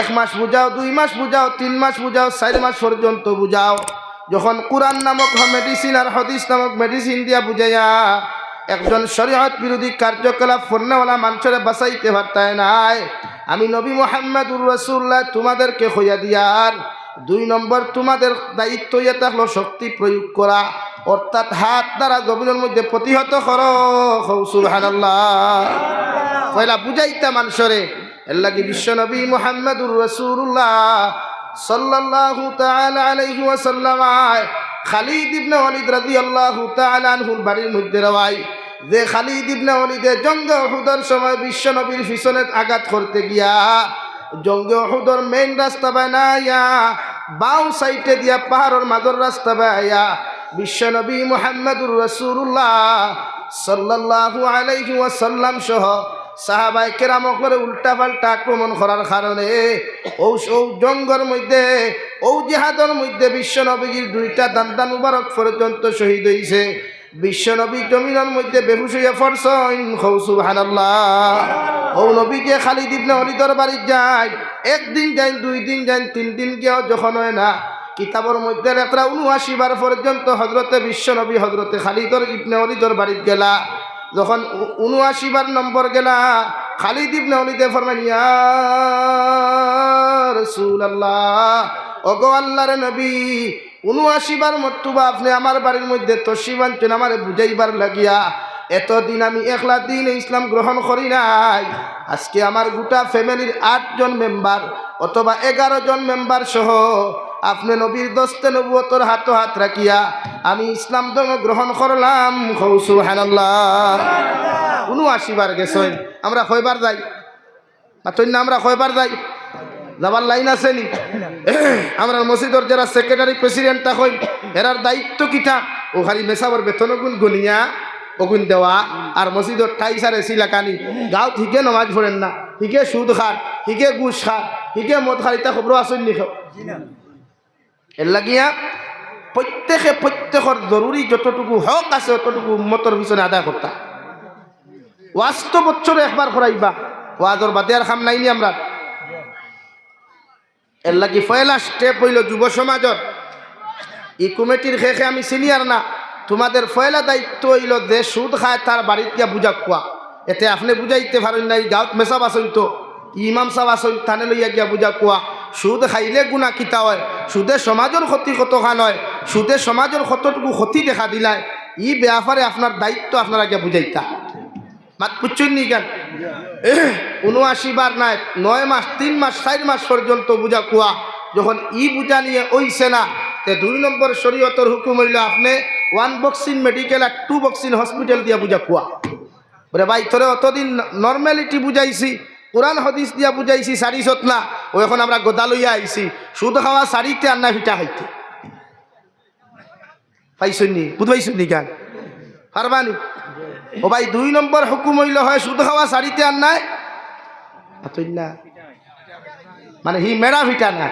এক মাস বুঝাও, দুই মাস বুঝাও, তিন মাস বুঝাও, চার মাস পর্যন্ত বুঝাও। যখন কোরআন নামক মেডিসিন আর হদিস নামক মেডিসিন দিয়া বুঝাইয়া একজন শরীয়ত বিরোধী কার্যকলাপ ফন্নাওয়ালা মানুষের বাঁচাইতে পারতায় নাই, আমি নবী মোহাম্মদুর রসুল্লাহ তোমাদেরকে হইয়া দিয়ার দুই নম্বর তোমাদের দায়িত্ব ইয়ে থাকল শক্তি প্রয়োগ করা, অর্থাৎ হাত দ্বারা জমিনের মধ্যে প্রতিহত করো। সুবহানাল্লাহ। পয়লা বুঝাইতা মানুষরে। এর লাগি বিশ্বনবী মোহাম্মদুর রসুল্লাহ তাআলা আলাইহি ওয়াসাল্লাম খালিদ ইবনে ওয়ালিদ রাদিয়াল্লাহু তাআলা আনহুর বাড়ির মধ্যে রওয়াই যে খালিদ ইবনে ওয়ালিদে জঙ্গে উহুদের সময় বিশ্বনবীর পিছনে আঘাত করতে গিয়া জঙ্গে উহুদের মেইন রাস্তা বানাইয়া বাউ সাইডে দিয়া পাহাড়ের মাদর রাস্তা বানাইয়া বিশ্বনবী মুহাম্মদুর রাসূলুল্লাহ সাল্লাল্লাহু আলাইহি ওয়াসাল্লাম সহ সাহাবাই কেরাম করে উল্টা পাল্টা আক্রমণ করার কারণে ও ও জঙ্গর মধ্যে ও জেহাদর মধ্যে বিশ্বনবীর দুইটা দান্দান মুবারক পর্যন্ত শহীদ হইছে। বিশ্বনবী জমিনের মধ্যে বেহুশ হইয়া ফরসইন খৌসু হানাল্লাহ ও নবী যে খালি দিবনে হরিদর বাড়ি যায় একদিন যাই দুই দিন যাই তিন দিন গিয়েও যখন হয় না কিতাবর মধ্যে একটা উনআশি বার পর্যন্ত হজরতে বিশ্বনবী হজরতে খালিদর ইবনে হরিদর বাড়িত গেলা। যখন উনআশি বার নম্বর গেলা, খালিদ ইবনে হলিদে ফরমান ইয়া রাসূলুল্লাহ, ওগো আল্লাহর নবী উনআশি বার মর্তুবা আপনি আমার বাড়ির মধ্যে তসি বাঞ্চন আমার বুঝাইবার লাগিয়া। এতদিন আমি একলা দিন ইসলাম গ্রহণ করি নাই। আজকে আমার গোটা ফ্যামিলির আটজন মেম্বার অথবা এগারো জন মেম্বার সহ আপনি নবীর দস্তে নবুয়তর হাত হাত রাখিয়া আমি ইসলাম ধর্ম গ্রহণ করলাম। খৌসু হানাল্লাহ উনআশি বার গেছেন। আমরা কয়বার যাই? মাত্র না, আমরা কয়বার যাই? যাবার লাইন আছে নি? আমরা মসজিদর যারা সেক্রেটারি প্রেসিডেন্টটা হই এরার দায়িত্ব কিটা? ও খালি মেসাবর বেতন গুণ গনিয়া অগুন দেওয়া আর মসজিদর ঠাই সারে সিলাকানি গাঁও ঠিকে নমাজ পড়েন না। ঠিকে সুদ খার ঠিকে গুস খার ঠিকে মদ খার ইতা খবর আসেন নি এর লাগিয়া প্রত্যেকে প্রত্যেকের জরুরি যতটুকু হক আছে, ততটুকু উম্মতর পিছনে আদায় করতা ওয়াজ তো বছরে একবার করাইবা ওয়াজর বাদে আর খাম নাইনি আমরা। এর লাগি পয়লা স্টেপ হইল যুব সমাজর ই কমিটির শেষে আমি সিনিয়র না। তোমাদের পয়লা দায়িত্ব হইল যে সুদ খায় তার বাড়িত গিয়া বুঝা কোয়া এতে আপনি বুঝাইতে পারেন না এই গাঁত মেসাব আসেন তো, ইমাম সাহ আসেন থানে লইয়া গিয়া বুঝা কোয়া সুদ খাইলে গুণা কিতা হয়? সুদে সমাজের ক্ষতি কতখান হয় সুদে সমাজের কতটুকু ক্ষতি দেখা দিলায় ই ব্যাপারে আপনার দায়িত্ব আপনারা গিয়া বুঝাইতা মাত পুচ্ছুন নি কেন উনআশি বার নাই, নয় মাস, তিন মাস চার মাস পর্যন্ত বুঝা কুয়া যখন ই বুঝা নিয়ে ওইছে না, তে দুই নম্বর শরীয়তর হুকুম হইল আপনি ওয়ান বক্সিং মেডিকেল আর টু বক্সিং হসপিটাল দিয়া বুঝা কুয়া বলে ভাই তোরে অতদিন নর্মালিটি বুঝাইছি কোরআন হদিস দিয়া বুঝাইছি, শাড়ি সত না ও এখন আমরা গোদা লইয়া আইছি। সুদ খাওয়া শাড়িতে আর ভিটা খাইতে। পাইছনি বুঝবাইছনি গান? পারবানি? ও ভাই, দুই নম্বর হুকুম হইল হয়, সুদ খাওয়া শাড়িতে আর নাই। না। মানে হি মেড়া ভিটা না।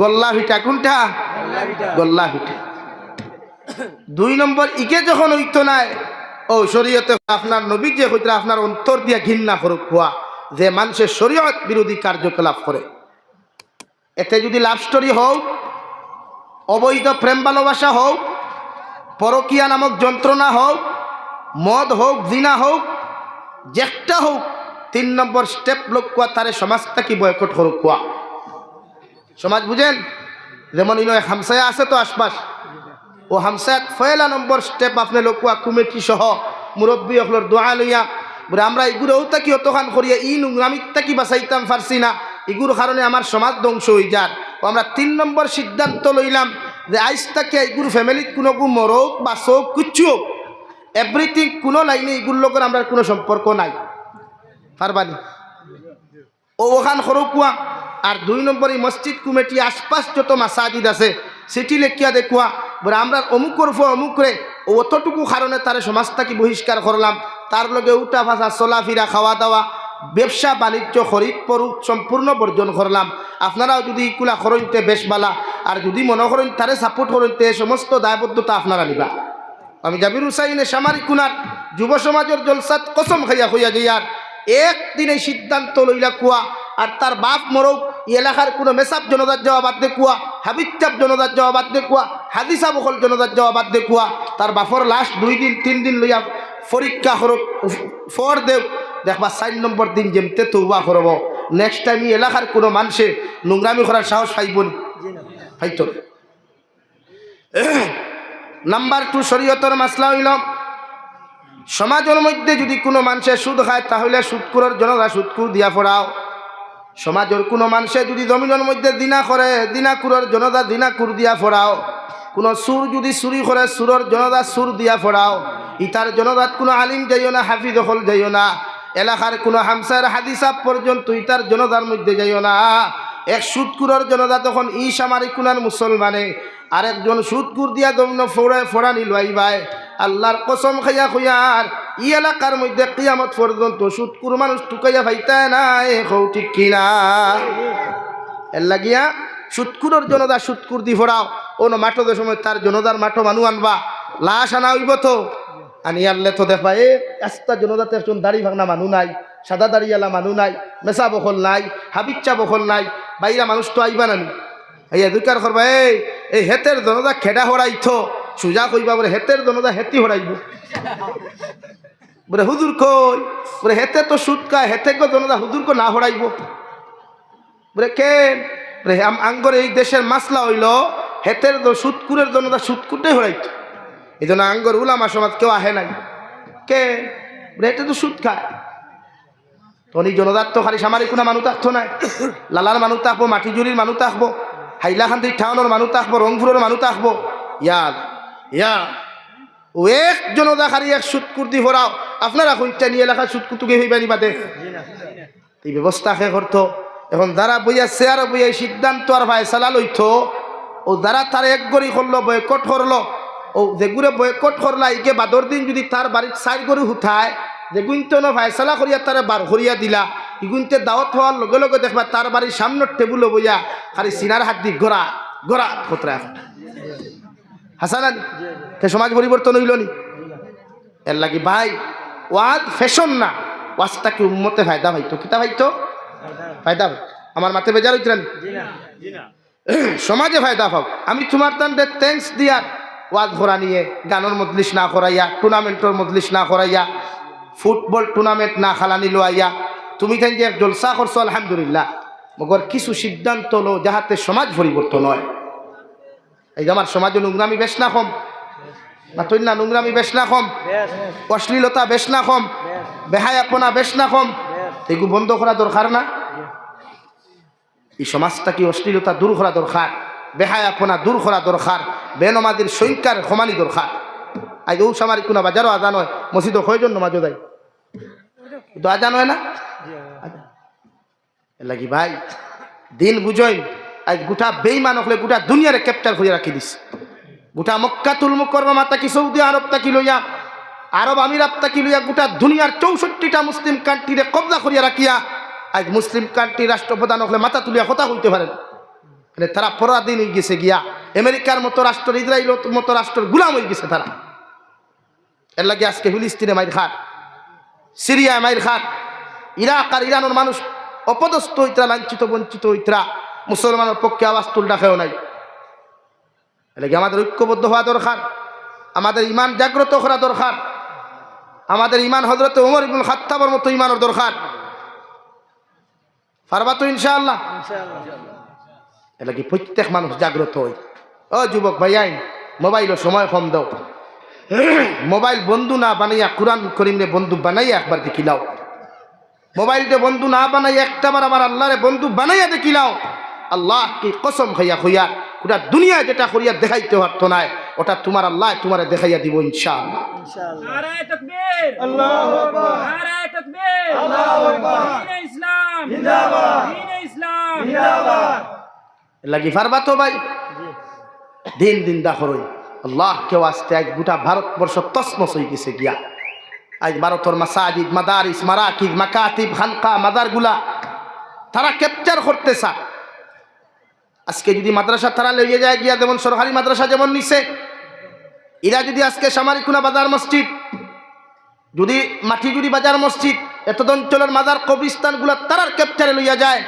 গল্লা ভিটা। কোনটা? গল্লা ভিটা। দুই নম্বর, ইকে যখন হইতো নাই ও শরীয়তে আপনার নবী যে হইতে আপনার অন্তর দিয়া ঘৃণা করুক খোয়া, যে মানুষের শরীয়ত বিরোধী কার্যকলাপ করে। এতে যদি লাভ স্টোরি হোক অবৈধ প্রেম ভালোবাসা হোক পরকিয়া নামক যন্ত্রণা হোক মদ হোক জিনা হোক যেটা হোক তিন নম্বর স্টেপ লোক কোয়া, তারে সমাজটা কি বয়কট করুক কোয়া সমাজ বুঝেন? যেমন ইনো হামসায়া আছে তো আশপাশ। ও হামসায়াত ফয়লা নম্বর স্টেপ আপনি লোক কোয়া কমিটি সহ মুরব্বী অকলর দোয়া লইয়া। বলে, আমরা এগুলোও তাকি অতখান করিয়া, ই নোংরামিত তাকি বাঁচাইতাম পারছি না। এগুলোর কারণে আমার সমাজ ধ্বংস হয়ে ও আমরা তিন নম্বর সিদ্ধান্ত লইলাম যে, আইস তাকে এগুলো ফ্যামিলিত কোনো কু মরক বাঁচক কিচ্ছু হোক। এভরিথিং কোনো লাইনে এগুলোর লোকের আমরা কোনো সম্পর্ক নাই। পারবানি ও ওখান সরু কুয়া আর দুই নম্বর এই মসজিদ কমিটি আশপাশ যত মাসাজিদ আছে সেটি লেখিয়া দেখুয়া? বলে আমরা অমুকর ফো অমুকরে অতটুকু কারণে তার সমাজটাকে বহিষ্কার করলাম। তার লগে উঠা ভাষা চলাফিরা খাওয়া দাওয়া, ব্যবসা, বাণিজ্য, খরিদ পরু সম্পূর্ণ বর্জন করলাম। আপনারাও যদি ইকুলা খরণতে বেশ বালা আর যদি মনে করেন তারে সাপোর্ট করতে সমস্ত দায়বদ্ধতা আপনারা নিবা। আমি জাবির হুসাইনে সামারি কুনার যুব সমাজের জলসাত কসম খাইয়া হইয়া যাইয়ার একদিনে সিদ্ধান্ত লইলা কুয়া, আর তার বাপ মরক এলাকার কোনো মেসাব জনতার জবাবাদ দেখুয়া। হাবিচাপ জনতার জবাবাদ দেখুয়া হাদিসা বকল জনতার জবাবাদ দেখুয়া তার বাপর লাস্ট দুই দিন, তিন দিন লইয়া পরীক্ষা করক ফর দেব দেখবা চার নম্বর দিন যেমতে তৌবা করব নেক্সট টাইম ই এলাকার কোনো মানুষে নোংরামি করার সাহস পাইব নি। নাম্বার টু শরীয়তর মাসলা হইল সমাজের মধ্যে যদি কোনো মানুষে সুদ খায়, তাহলে সুদকুরের জনরা সুদকুর দিয়া পড়াও সমাজের কোনো মানুষে যদি জমিনের মধ্যে দিনা করে দিনাকুরের জনতা দিনাকুর দিয়া ফোড়াও। কোনো সুর যদি চুরি করে, সুরের জনতা সুর দিয়া ফোড়াও। ইতার জনতাত কোনো আলিম যাইও না, হাফিজ হল যাইও না। এলাকার কোনো হামসার হাদিসাব পর্যন্ত ইতার জনতার মধ্যে যাইও না। এক সুদকুরের জনতা তখন ইস আমার কুনার মুসলমানে। আরেকজন সুদকুর দিয়া দমন ফোড়ে ফোড়ানি লইবাই আল্লাহর কসম খাইয়া খুয়ার ই এলাকার মধ্যে কিয়ামত পর্যন্ত সুদকুর মানুষ টুকাইয়া ভাইতায় না এ হৌ ঠিক কিনা? এর লাগিয়া সুৎকুরের জনদা সুৎকুর দি অন্য মাঠো দে সময় তার জনতার মাঠো মানু আনবা। লাশ আনা হইব তো? আনি আনলে তো দেখবা এ রাস্তা জনতাতে একজন দাড়ি ভাঙনা মানু নাই, সাদা দাড়িওয়ালা মানু নাই মেসা বখল নাই হাবিচ্চা বখল নাই, বাইরা মানুষ তো আইবা নানি। এই এদুকার করবা এই এই হেতের জনতা খেডা হরাইথ সুজা কইবা বলে হেতের জনতা হেতি হরাইব। বলে, হুজুর কই? বলে হেতে তো সুদ খায় হেতে গো জনতা হুজুর কো না হরাইব বলে কেন বলে আঙ্গর এই দেশের মাসলা হইল হেতের তো সুৎকুরের জন্য তা সুৎকুরটাই হরাইত এই জন্য আঙ্গর উলামা সমাজ কেউ আহে নাই। কে? বলে হেতে তো সুদ খায় তনি জনতার তো খালি সামারি কোনো মানুষ থাকতো নাই। লালার মানুষ থাকব মাটিজুরির মানুষ থাকব হাইলাকান্দির টাউনের মানুষ থাকব রংপুরের মানুষ থাকব ইয়াদ ইয়া ও এক জনতা খালি এক সুৎকুর দি ভরাও। আপনারা কইটা নিয়ে এলাকা সুৎকুতুকে হইবানি বাদে এই ব্যবস্থা খে করতো? এখন যারা বইয়া চেয়ার বইয়া সিদ্ধান্ত আর ফায়সালা লইতো, ও যারা তার এক গড়ি করল, বয়কট করল, ও যেগুলো বয়কট করলা ইকে বাদর দিন যদি তার বাড়ির সাইড গরু হুঠায় যেগুনতে ন ফায়সালা করিয়া তারে বার করিয়া দিলা ইগুনতে দাওয়াত হওয়ার লগে লগে দেখবা তার বাড়ির সামনের টেবুলে বইয়া খালি সিনার হাত দি গড়া গড়া খতরা এখন। হাসান তে সমাজ পরিবর্তন হইল নি? এর লাগি ভাই ওয়াজ ফ্যাশন না। ওয়াজটা কি উম্মতে ফায়দা ভাইতো কিতা ভাইতো ফায়দা আমার মাথে বেজার হইতেন সমাজে ফায়দা পাও। আমি তোমার তান্ডে থ্যাংকস দিয়ার ওয়াজ ঘোরা নিয়ে গানের মজলিস না করাইয়া টুর্নামেন্টের মজলিস না করাইয়া ফুটবল টুর্নামেন্ট না খালানি লোয়াইয়া তুমি তাই যে জলসা করছ, আলহামদুলিল্লাহ। মগর কিছু সিদ্ধান্ত লো যাহাতে সমাজ পরিবর্তন হয়। এই আমার সমাজে নোংরামি বেশ না কম। না তুই না নোংরামি বেশ না কম। অশ্লীলতা বেশ না কম। বেহায়াপনা বেশ না কম। এগুলো বন্ধ করা দরকার না। এই সমাজটা কি অশ্লীলতা দূর করা দরকার? বেহায়াপনা দূর করা দরকার। বেনমাদির সংখ্যার সমানি দরকার। আজ ও সামারি কোনো বাজারও আজান হয়। মসজিদ কয়জন নমাজও দেয়? কিন্তু আজান হয় না? এর লাগি ভাই দিন বুঝইন আজ গোটা বেইমান হলে গোটা দুনিয়ারে ক্যাপ্টার করে রাখি দিস গোটা মক্কাতুল মুকরমা মাতা কি সৌদি আরব তাকি লইয়া, আরব আমিরাত তাকি লইয়া গোটা দুনিয়ার চৌষট্টিটা মুসলিম কান্ট্রিরে কবজা করিয়া রাখিয়া, আজ মুসলিম কান্ট্রি রাষ্ট্রপ্রধান হলে মাথা তুলিয়া কথা হইতে পারেন। মানে তারা পরাধীন হয়ে গেছে গিয়া, আমেরিকার মতো রাষ্ট্র ইসরায়েল মতো রাষ্ট্রের গুলাম হয়ে গেছে তারা। এর লাগে আজকে ফিলিস্তিনে মাইর খাট, সিরিয়ায় মাইর খাট, ইরাক আর ইরানের মানুষ অপদস্থ হইতরা, লাঞ্ছিত বঞ্চিত হইতরা, মুসলমানের পক্ষে আওয়াজ তুল ডাকেও নাই। এলাকি আমাদের ঐক্যবদ্ধ হওয়া দরকার? আমাদের ইমান জাগ্রত করা দরকার? আমাদের ইমান হজরত উমর ইবুল খাত্তাবর মতো ইমানের দরকার? পারবা তো ইনশাআল্লাহ? এলাকি প্রত্যেক মানুষ জাগ্রত হই ও যুবক ভাই, আইন মোবাইলের সময় কম দাও। মোবাইল বন্ধু না বানাইয়া কোরআন করিমরে বন্ধু বানাইয়া একবার দেখিলাও মোবাইলটা বন্ধু না বানাই একটা বার আমার আল্লাহরে বন্ধু বানাইয়া দেখিলাও আল্লাহ কি কসম খাইয়া খুইয়া গোটা দুনিয়া যেটা করিয়া দেখাইতে পারতো না ওটা তোমার আল্লাহ তোমারে দেখাইয়া দিব ইনশাআল্লাহ। নারায়ে তাকবীর। আল্লাহু আকবার। নারায়ে তাকবীর। আল্লাহু আকবার। দ্বীন ইসলাম। জিন্দাবাদ। দ্বীন ইসলাম। জিন্দাবাদ। লাগি পারবা তো ভাই। দিন দিন দাখরই। আল্লাহ কেউ আসতে আজ গোটা ভারতবর্ষ তসমস হয়ে গেছে গিয়া। আজ ভারতর মাসাজিদ মাদারিস মারাকিদ মাকাতিব খানকা মাদারগুলা তারা ক্যাপচার করতে চায়। আজকে যদি মাদ্রাসা তারা লইয়ে যায়, গিয়া যেমন সরকারি মাদ্রাসা যেমন নিছে, এরা যদি আজকে সামারিকুনা বাজার মসজিদ, যদি মাটি যদি বাজার মসজিদ এতদ অঞ্চলের মাদার কবরিস্তানগুলো তারার ক্যাপচারে লইয়া যায়